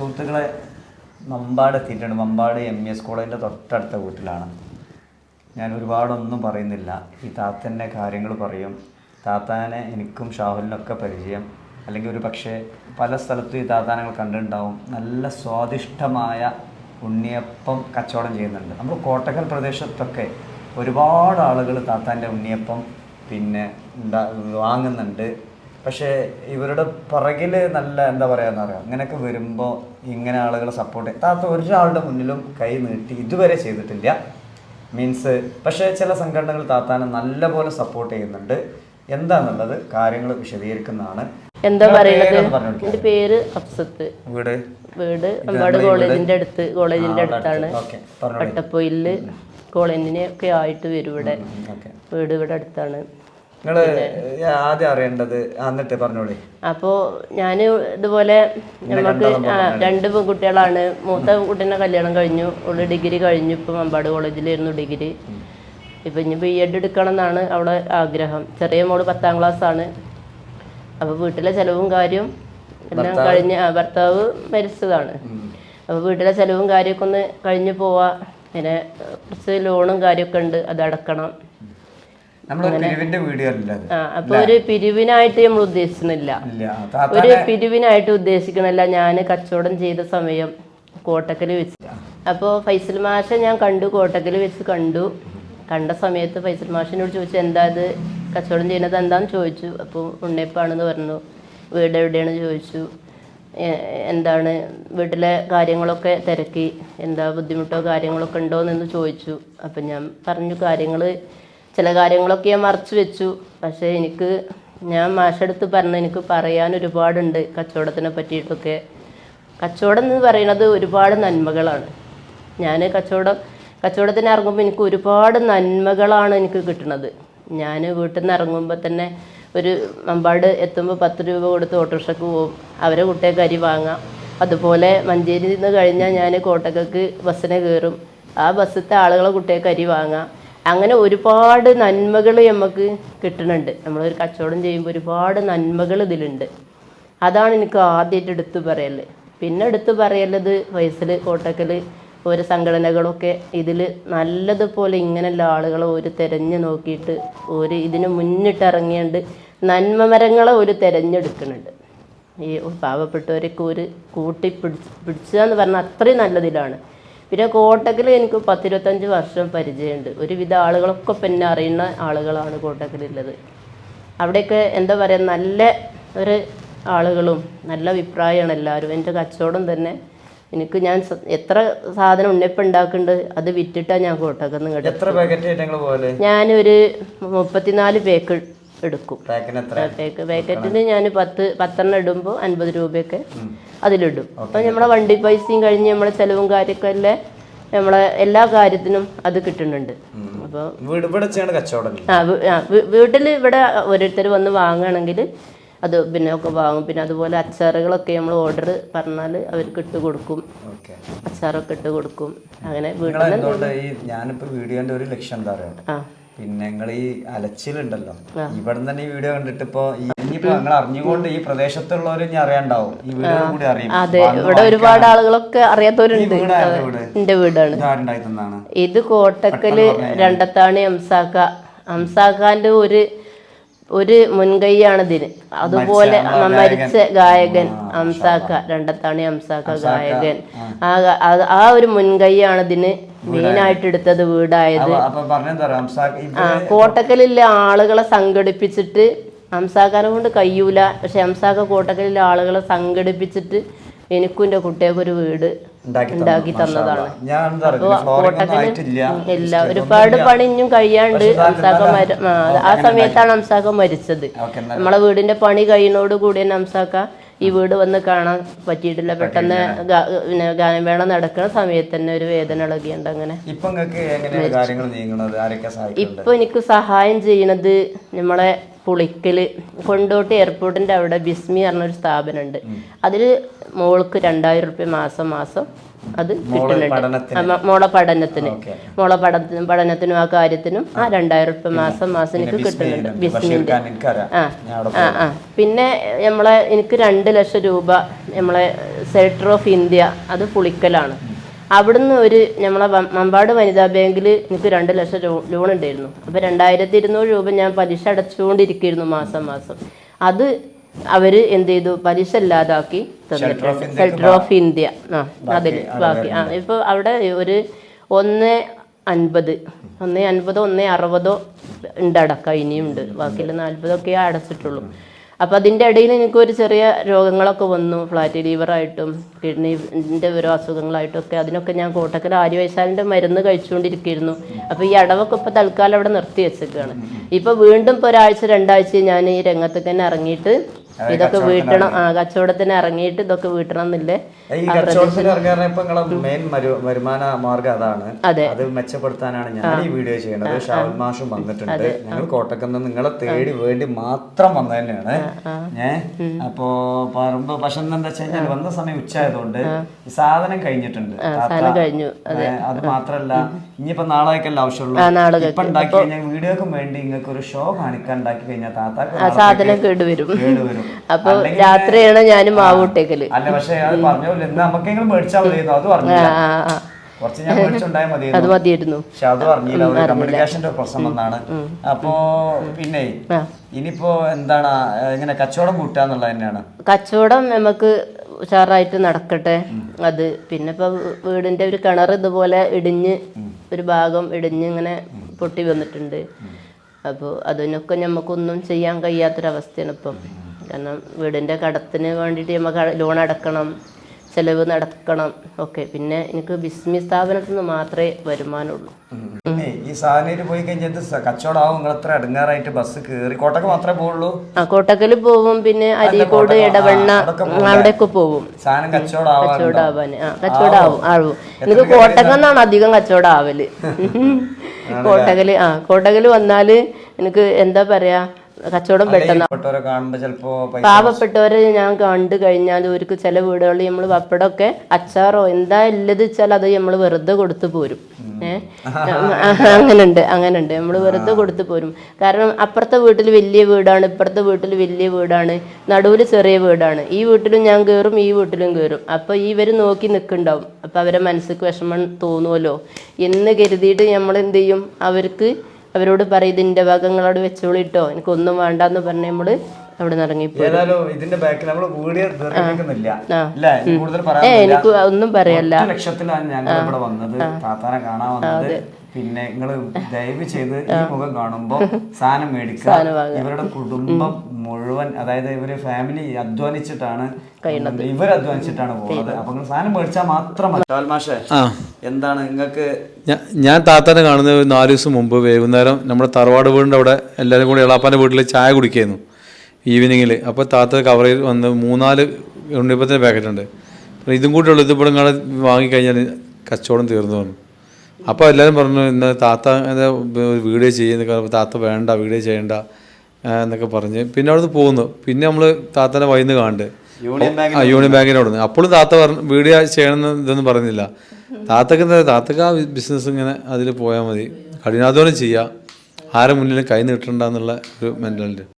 സുഹൃത്തുക്കളെ മമ്പാട് എത്തിയിട്ടുണ്ട്. Mambad M S കോളേജിന്റെ തൊട്ടടുത്ത വീട്ടിലാണ്. ഞാൻ ഒരുപാടൊന്നും പറയുന്നില്ല. ഈ താത്തന്റെ കാര്യങ്ങൾ പറയും. താത്താനെ എനിക്കും ഷാഹുലിനൊക്കെ പരിചയം. അല്ലെങ്കിൽ ഒരു പക്ഷേ പല സ്ഥലത്തും ഈ താത്താനങ്ങൾ കണ്ടിട്ടുണ്ടാവും. നല്ല സ്വാദിഷ്ടമായ ഉണ്ണിയപ്പം കച്ചവടം ചെയ്യുന്നുണ്ട്. നമ്മൾ കോട്ടക്കൽ പ്രദേശത്തൊക്കെ ഒരുപാട് ആളുകൾ താത്താന്റെ ഉണ്ണിയപ്പം പിന്നെ വാങ്ങുന്നുണ്ട്. പക്ഷേ ഇവരുടെ പുറകിൽ നല്ല എന്താ പറയാന്ന് പറയാം അങ്ങനെയൊക്കെ വരുമ്പോൾ ഇങ്ങനെ ആളുകളെ സപ്പോർട്ട് താത്ത ഒരാളുടെ മുന്നിലും കൈ നീട്ടി ഇതുവരെ ചെയ്തിട്ടില്ല. മീൻസ് പക്ഷേ ചില സംഘടനകൾ താത്താനെ നല്ലപോലെ സപ്പോർട്ട് ചെയ്യുന്നുണ്ട്. എന്താന്നുള്ളത് കാര്യങ്ങൾ വിശദീകരിക്കുന്നതാണ്. എന്താ പറയുന്നത്. എന്റെ പേര് അഫ്സത്ത്. വീട്? വീട് അമ്പാട് കോളേജിന്റെ അടുത്ത് കോളേജിന്റെ അടുത്താണ്. പട്ടപ്പൊയിൽ കോളേജിനെ ഒക്കെ ആയിട്ട് വരും ഇവിടെ. ഓക്കെ. വീട് ഇവിടെ അടുത്താണ്. നിങ്ങൾ ആദ്യം അറിയേണ്ടത് എന്നിട്ട് പറഞ്ഞോളി. അപ്പോൾ ഞാൻ ഇതുപോലെ നമുക്ക് രണ്ട് പെൺകുട്ടികളാണ്. മൂത്ത കുട്ടീനെ കല്യാണം കഴിഞ്ഞു. ഉള്ള ഡിഗ്രി കഴിഞ്ഞു. ഇപ്പം മമ്പാട് കോളേജിലായിരുന്നു ഡിഗ്രി. ഇപ്പം ഇനി ബി എഡ് എടുക്കണം എന്നാണ് അവളെ ആഗ്രഹം. ചെറിയ മോൾ പത്താം ക്ലാസ് ആണ് അപ്പോൾ വീട്ടിലെ ചെലവും കാര്യവും എല്ലാം കഴിഞ്ഞ ഭർത്താവ് മരിച്ചതാണ്. അപ്പോൾ വീട്ടിലെ ചെലവും കാര്യമൊക്കെ ഒന്ന് കഴിഞ്ഞ് പോവാ. പിന്നെ കുറച്ച് ലോണും കാര്യമൊക്കെ ഉണ്ട്. അത് അടക്കണം. അപ്പോൾ ഒരു പിരിവിനായിട്ട് നമ്മൾ ഉദ്ദേശിക്കുന്നില്ല. ഒരു പിരിവിനായിട്ട് ഉദ്ദേശിക്കണല്ല ഞാൻ കച്ചവടം ചെയ്ത സമയം കോട്ടക്കൽ വെച്ച്. അപ്പോൾ ഫൈസൽ മാഷെ ഞാൻ കണ്ടു കോട്ടക്കൽ വെച്ച് കണ്ടു. കണ്ട സമയത്ത് ഫൈസൽ മാഷിനോട് ചോദിച്ചു എന്താ ഇത്? കച്ചവടം ചെയ്യുന്നത് എന്താന്ന് ചോദിച്ചു. അപ്പോൾ ഉണ്ണിയപ്പാണെന്ന് പറഞ്ഞു. വീട് എവിടെയാണ് ചോദിച്ചു. എന്താണ്? വീട്ടിലെ കാര്യങ്ങളൊക്കെ തിരക്കി. എന്താ ബുദ്ധിമുട്ടോ കാര്യങ്ങളൊക്കെ ഉണ്ടോ എന്ന് ചോദിച്ചു. അപ്പം ഞാൻ പറഞ്ഞു കാര്യങ്ങൾ ചില കാര്യങ്ങളൊക്കെ ഞാൻ മറച്ചു വെച്ചു. പക്ഷേ എനിക്ക് ഞാൻ മാഷെടുത്ത് പറഞ്ഞു എനിക്ക് പറയാൻ ഒരുപാടുണ്ട് കച്ചവടത്തിനെ പറ്റിയിട്ടൊക്കെ. കച്ചവടം എന്ന് പറയുന്നത് ഒരുപാട് നന്മകളാണ്. ഞാൻ കച്ചവടം കച്ചവടത്തിന് ഇറങ്ങുമ്പോൾ എനിക്ക് ഒരുപാട് നന്മകളാണ് എനിക്ക് കിട്ടുന്നത്. ഞാൻ വീട്ടിൽ നിന്ന് ഇറങ്ങുമ്പോൾ തന്നെ ഒരു മമ്പാട് എത്തുമ്പോൾ പത്ത് രൂപ കൊടുത്ത് ഓട്ടോറിക്ഷക്ക് പോകും അവരെ കുട്ടികൾക്ക് അരി വാങ്ങാം. അതുപോലെ മഞ്ചേരിയിൽ നിന്ന് കഴിഞ്ഞാൽ ഞാൻ കോട്ടക്കക്ക് ബസ്സിനെ കയറും. ആ ബസ്സിലത്തെ ആളുകളെ കുട്ടികൾക്ക് അരി വാങ്ങാം. അങ്ങനെ ഒരുപാട് നന്മകൾ നമുക്ക് കിട്ടുന്നുണ്ട്. നമ്മളൊരു കച്ചവടം ചെയ്യുമ്പോൾ ഒരുപാട് നന്മകൾ ഇതിലുണ്ട്. അതാണ് എനിക്ക് ആദ്യമായിട്ട് എടുത്തു പറയൽ. പിന്നെ എടുത്തു പറയലത് വയസ്സിൽ കോട്ടക്കൽ ഓരോ സംഘടനകളൊക്കെ ഇതിൽ നല്ലതുപോലെ ഇങ്ങനെയുള്ള ആളുകളെ ഒരു തിരഞ്ഞു നോക്കിയിട്ട് ഒരു ഇതിന് മുന്നിട്ടിറങ്ങിയുണ്ട് നന്മ മരങ്ങളെ ഒരു തിരഞ്ഞെടുക്കുന്നുണ്ട്. ഈ പാവപ്പെട്ടവരൊക്കെ ഒരു കൂട്ടി പിടിച്ച് പിടിച്ചതെന്ന് പറഞ്ഞാൽ അത്രയും നല്ലതിലാണ്. പിന്നെ കോട്ടക്കിൽ എനിക്ക് പത്തിരുപത്തഞ്ച് വർഷം പരിചയമുണ്ട്. ഒരുവിധ ആളുകളൊക്കെ പിന്നെ അറിയുന്ന ആളുകളാണ് കോട്ടക്കലുള്ളത് അവിടെയൊക്കെ എന്താ പറയുക നല്ല ഒരു ആളുകളും നല്ല അഭിപ്രായമാണ് എല്ലാവരും. എന്റെ കച്ചവടം തന്നെ എനിക്ക് ഞാൻ എത്ര സാധനം ഉണ്ണിപ്പം ഉണ്ടാക്കുന്നുണ്ട് അത് വിറ്റിട്ടാണ് ഞാൻ നിങ്ങൾ പോലെ ഞാനൊരു മുപ്പത്തിനാല് പേക്ക് എടുക്കും. പാക്കറ്റിന് ഞാൻ പത്ത് പത്തെണ്ണം ഇടുമ്പോൾ അൻപത് രൂപയൊക്കെ അതിലിടും. അപ്പം നമ്മളെ വണ്ടി പൈസയും കഴിഞ്ഞ് നമ്മളെ ചിലവും കാര്യമൊക്കെ അല്ലേ നമ്മളെ എല്ലാ കാര്യത്തിനും അത് കിട്ടുന്നുണ്ട്. അപ്പോൾ ആ വീട്ടിൽ ഇവിടെ ഓരോരുത്തർ വന്ന് വാങ്ങുകയാണെങ്കിൽ അത് പിന്നെ ഒക്കെ വാങ്ങും. പിന്നെ അതുപോലെ അച്ചാറുകളൊക്കെ നമ്മൾ ഓർഡർ പറഞ്ഞാൽ അവർക്ക് ഇട്ട് കൊടുക്കും. അച്ചാറൊക്കെ ഇട്ട് കൊടുക്കും. അങ്ങനെ വീട്ടിൽ ഞാനിപ്പോ വീഡിയോന്റെ ഒരു ലക്ഷ്യം എന്താ പറയുക ആ. പിന്നെ നിങ്ങൾ ഈ അലച്ചിലുണ്ടല്ലോ. ഇവിടെ തന്നെ ഈ വീഡിയോ കണ്ടിട്ട് ഇപ്പൊ ഇനിയിപ്പോ നിങ്ങൾ അറിഞ്ഞുകൊണ്ട് ഈ പ്രദേശത്തുള്ളവരും ഇനി അറിയാണ്ടാവും. ഈ വീഡിയോ കൂടി അറിയും. അതെ. ഇവിടെ ഒരുപാട് ആളുകളൊക്കെ അറിയാത്തവരുണ്ട്. വീടാണ്. ഇത് കോട്ടക്കൽ രണ്ടത്താണി അംസാക്ക. അംസാക്കാന്റെ ഒരു ഒരു മുൻകൈയാണ് ഇതിന്. അതുപോലെ മരിച്ച ഗായകൻ അംസാക്ക രണ്ടത്താണി അംസാക്ക ഗായകൻ. ആ. ഒരു മുൻകൈയാണ് ഇതിന് മെയിനായിട്ട് എടുത്തത് വീടായത്. കോട്ടക്കലിലെ ആളുകളെ സംഘടിപ്പിച്ചിട്ട് അംസാക്കാനെ കൊണ്ട് കഴിയൂല പക്ഷെ ഹംസാക്ക കോട്ടക്കലിലെ ആളുകളെ സംഘടിപ്പിച്ചിട്ട് എനിക്കും എന്റെ കുട്ടികൾക്കൊരു വീട് ഉണ്ടാക്കി തന്നതാണ്. ഇല്ല ഒരുപാട് പണി ഇനിയും കഴിയാണ്ട് ആ, സമയത്താണ് ഹംസാക്ക മരിച്ചത്. നമ്മളെ വീടിന്റെ പണി കഴിയുന്നോട് കൂടി തന്നെ ഹംസാക്ക ഈ വീട് വന്ന് കാണാൻ പറ്റിയിട്ടില്ല. പെട്ടെന്ന് പിന്നെ ഗാനമേള നടക്കുന്ന സമയത്ത് തന്നെ ഒരു വേദന ഇളകിയുണ്ട് അങ്ങനെ. ഇപ്പൊ എനിക്ക് സഹായം ചെയ്യണത് നമ്മളെ പുളിക്കൽ കൊണ്ടോട്ട് എയർപോർട്ടിന്റെ അവിടെ ബിസ്മി പറഞ്ഞൊരു സ്ഥാപനമുണ്ട് അതിൽ മോൾക്ക് രണ്ടായിരം റുപ്യ മാസം മാസം അത് കിട്ടുന്നുണ്ട്. മോളെ പഠനത്തിന്. മോളെ പഠനത്തിനും പഠനത്തിനും ആ കാര്യത്തിനും ആ രണ്ടായിരം ഉറുപ്പ്യ മാസം മാസം എനിക്ക് കിട്ടുന്നുണ്ട്. ബിസിനസ് ആ ആ ആ. പിന്നെ നമ്മളെ എനിക്ക് രണ്ട് ലക്ഷം രൂപ നമ്മളെ സെക്ടർ ഓഫ് ഇന്ത്യ അത് പുളിക്കലാണ്. അവിടുന്ന് ഒരു നമ്മളെ മമ്പാട് വനിതാ ബാങ്കിൽ എനിക്ക് രണ്ട് ലക്ഷം ലോൺ ഉണ്ടായിരുന്നു. അപ്പോൾ രണ്ടായിരത്തി ഇരുന്നൂറ് രൂപ ഞാൻ പലിശ അടച്ചുകൊണ്ടിരിക്കുന്നു മാസം മാസം. അത് അവർ എന്ത് ചെയ്തു? പലിശ ഇല്ലാതാക്കി ഷെൽട്ടർ ഓഫ് ഇന്ത്യ ആ അതിൽ ബാക്കി. ആ ഇപ്പോൾ അവിടെ ഒരു ഒന്ന് അൻപത് ഒന്ന് അൻപതോ ഒന്ന് അറുപതോ ഉണ്ട് അടക്കം ഇനിയും ഉണ്ട് ബാക്കിയുള്ള നാൽപ്പതൊക്കെ അടച്ചിട്ടുള്ളൂ. അപ്പം അതിന്റെ ഇടയിൽ എനിക്ക് ഒരു ചെറിയ രോഗങ്ങളൊക്കെ വന്നു. ഫ്ലാറ്റ് ലീവറായിട്ടും കിഡ്നിന്റെ ഓരോ അസുഖങ്ങളായിട്ടും ഒക്കെ. അതിനൊക്കെ ഞാൻ കോട്ടക്കൽ ആര്യവൈശാലിന്റെ മരുന്ന് കഴിച്ചുകൊണ്ടിരിക്കുകയായിരുന്നു. അപ്പോൾ ഈ അടവൊക്കെ ഇപ്പോൾ തൽക്കാലം അവിടെ നിർത്തി വെച്ചേക്കാണ്. ഇപ്പോൾ വീണ്ടും ഇപ്പോൾ ഒരാഴ്ച രണ്ടാഴ്ച ഞാൻ ഈ രംഗത്തേക്ക് തന്നെ ഇറങ്ങിയിട്ട് ഇതൊക്കെ വീട്ടണം. ആ കച്ചവടത്തിന് ഇറങ്ങിയിട്ട് ഇതൊക്കെ വീട്ടണം എന്നില്ലേ ഈ കച്ചവടത്തിന് നിങ്ങളെ മെയിൻ വരുമാന മാർഗം അതാണ്. അതെ. അത് മെച്ചപ്പെടുത്താനാണ് ഞാൻ ഈ വീഡിയോ ചെയ്യുന്നത്. ഷാവൽ മാഷും വന്നിട്ടുണ്ട്. ഞങ്ങൾ കോട്ടക്കുന്ന് നിങ്ങളെ തേടി വേണ്ടി മാത്രം വന്നത് തന്നെയാണ്. ഏ? അപ്പോ പറയുമ്പോ പക്ഷെ എന്താ വെച്ച് കഴിഞ്ഞാൽ വന്ന സമയം ഉച്ചയായതുകൊണ്ട് സാധനം കഴിഞ്ഞിട്ടുണ്ട്. അത്. മാത്രല്ല ഇനിയിപ്പോ നാളേക്കല്ല ആവശ്യമുള്ളൂ. അല്ല നാളെ ഇപ്പൊ ഉണ്ടാക്കി കഴിഞ്ഞാൽ വീഡിയോക്കും വേണ്ടി നിങ്ങൾക്ക് ഒരു ഷോ കാണിക്കാൻ ഉണ്ടാക്കി കഴിഞ്ഞാൽ താത്താക്ക് സാധനം കേടുവരും. കേടുവരും. അല്ലെങ്കിൽ രാത്രിയാണ് ഞാൻ മാവ് ഇട്ടേക്കൽ. അത് മതിയായിരുന്നു. പക്ഷെ അത് പറഞ്ഞില്ല കമ്മ്യൂണിക്കേഷന്റെ പ്രശ്നം വന്നാണ്. അപ്പോ പിന്നെ ഇനിയിപ്പോ എന്താണ് ഇങ്ങനെ കച്ചവടം കൂട്ടുക എന്നുള്ളത് തന്നെയാണ്. കച്ചവടം നമുക്ക് ഉഷാറായിട്ട് നടക്കട്ടെ. അത് പിന്നെ ഇപ്പൊ വീടിന്റെ ഒരു കിണർ ഇതുപോലെ ഇടിഞ്ഞ് ഒരു ഭാഗം ഇടിഞ്ഞ് ഇങ്ങനെ പൊട്ടി വന്നിട്ടുണ്ട്. അപ്പോൾ അതിനൊക്കെ നമുക്കൊന്നും ചെയ്യാൻ കഴിയാത്തൊരവസ്ഥയാണ് ഇപ്പം. കാരണം വീടിന്റെ കടത്തിന് വേണ്ടിയിട്ട് നമുക്ക് ലോൺ അടക്കണം ചെലവ് നടക്കണം ഓക്കെ പിന്നെ എനിക്ക് ബിസിനസ് സ്ഥാപനത്തിൽ നിന്ന് മാത്രമേ വരുമാനമുള്ളൂ. ഈ സാധനം പോയി കഴിഞ്ഞാൽ കച്ചവടമാവും. നിങ്ങൾ എത്ര അടങ്ങാറായിട്ട് ബസ് കയറി കോട്ടക്ക് മാത്രമേ പോവുള്ളൂ? ആ കോട്ടക്കൽ പോവും. പിന്നെ അരീക്കോട് ഇടവണ്ണ? അവിടെയൊക്കെ പോവും. സാധനം കച്ചവടമാവാൻ ആ കച്ചവടാവും ആവും. എനിക്ക് കോട്ടകന്നാണ് അധികം കച്ചവടം ആവൽ കോട്ടകൽ ആ കോട്ടകൽ വന്നാൽ എനിക്ക് എന്താ പറയാ കച്ചവടം പെട്ടെന്ന് പാവപ്പെട്ടവരെ ഞാൻ കണ്ടു കഴിഞ്ഞാൽ അവർക്ക് ചില വീടുകളിൽ നമ്മൾ പപ്പടമൊക്കെ അച്ചാറോ എന്താ ഉള്ളത് വെച്ചാൽ അത് നമ്മൾ വെറുതെ കൊടുത്തു പോരും. ഏഹ്? അങ്ങനെയുണ്ട് അങ്ങനുണ്ട്. നമ്മൾ വെറുതെ കൊടുത്തു പോരും. കാരണം അപ്പുറത്തെ വീട്ടിൽ വലിയ വീടാണ് ഇപ്പുറത്തെ വീട്ടിൽ വലിയ വീടാണ് നടുവിൽ ചെറിയ വീടാണ്. ഈ വീട്ടിലും ഞാൻ കയറും ഈ വീട്ടിലും കയറും അപ്പോൾ ഇവർ നോക്കി നിൽക്കുന്നുണ്ടാവും അപ്പോൾ അവരെ മനസ്സിക്ക് വിഷമം തോന്നുമല്ലോ എന്ന് കരുതിയിട്ട് നമ്മൾ എന്ത് ചെയ്യും അവർക്ക് അവരോട് പറയും ഇതിന്റെ ഭാഗങ്ങളോട് വെച്ചോളിട്ടോ. എനിക്കൊന്നും വേണ്ടെന്ന് പറഞ്ഞ് നമ്മൾ അവിടെ നിന്ന് ഇറങ്ങിപ്പോയി എനിക്ക് ഒന്നും പറയല്ല ലക്ഷത്തിലാണ് ഞങ്ങൾ ഇവിടെ വന്നത്. കാണാൻ വന്നത്. പിന്നെ നിങ്ങൾ ദയവ് ചെയ്ത് ഈ മുഖം കാണുമ്പോൾ സാധനം മേടിക്കുക. ഇവരുടെ കുടുംബം മുഴുവൻ അതായത് ഇവർ ഫാമിലി അധ്വാനിച്ചിട്ടാണ് ഇവർ അധ്വാനിച്ചിട്ടാണ് പോകുന്നത്. അപ്പൊ നിങ്ങൾ സാധനം മേടിച്ചാൽ മാത്രമേ മാഷേ എന്താണ് നിങ്ങൾക്ക് ഞാൻ താത്താനെ കാണുന്നത് ഒരു നാല് ദിവസം മുമ്പ് വൈകുന്നേരം നമ്മുടെ തറവാട് വീടിന്റെ അവിടെ എല്ലാവരും കൂടി എളാപ്പാന്റെ വീട്ടിൽ ചായ കുടിക്കായിരുന്നു ഈവനിങ്ങിൽ അപ്പോൾ താത്ത കവറിൽ വന്ന് മൂന്നാൽ ഉണ്ണിപ്പത്തിന്റെ പാക്കറ്റ് ഉണ്ട് അപ്പോൾ ഇതും കൂടി ഉള്ളത് ഇതിപ്പോൾ നിങ്ങൾ വാങ്ങിക്കഴിഞ്ഞാൽ കച്ചവടം തീർന്നു പറഞ്ഞു. അപ്പോൾ എല്ലാവരും പറഞ്ഞു ഇന്ന് താത്ത ഒരു വീഡിയോ ചെയ്യുന്ന അപ്പോൾ താത്ത വേണ്ട വീഡിയോ ചെയ്യണ്ട എന്നൊക്കെ പറഞ്ഞ്. പിന്നെ അവിടുന്ന് പോകുന്നു പിന്നെ നമ്മൾ താത്തനെ വൈകുന്നു കാണണ്ട്. ആ യൂണിയൻ ബാങ്കിന്റെ അവിടെ നിന്ന്. അപ്പോഴും താത്ത പറഞ്ഞു വീഡിയോ ചെയ്യണമെന്ന് ഇതൊന്നും പറഞ്ഞില്ല താത്തക്ക് എന്താ താത്തക്ക് ആ ബിസിനസ് ഇങ്ങനെ അതിൽ പോയാൽ മതി. കഠിനാധ്വാനം ചെയ്യുക ആരെ മുന്നിലും കൈ നീട്ടണ്ട എന്നുള്ള ഒരു മെന്റാലിറ്റി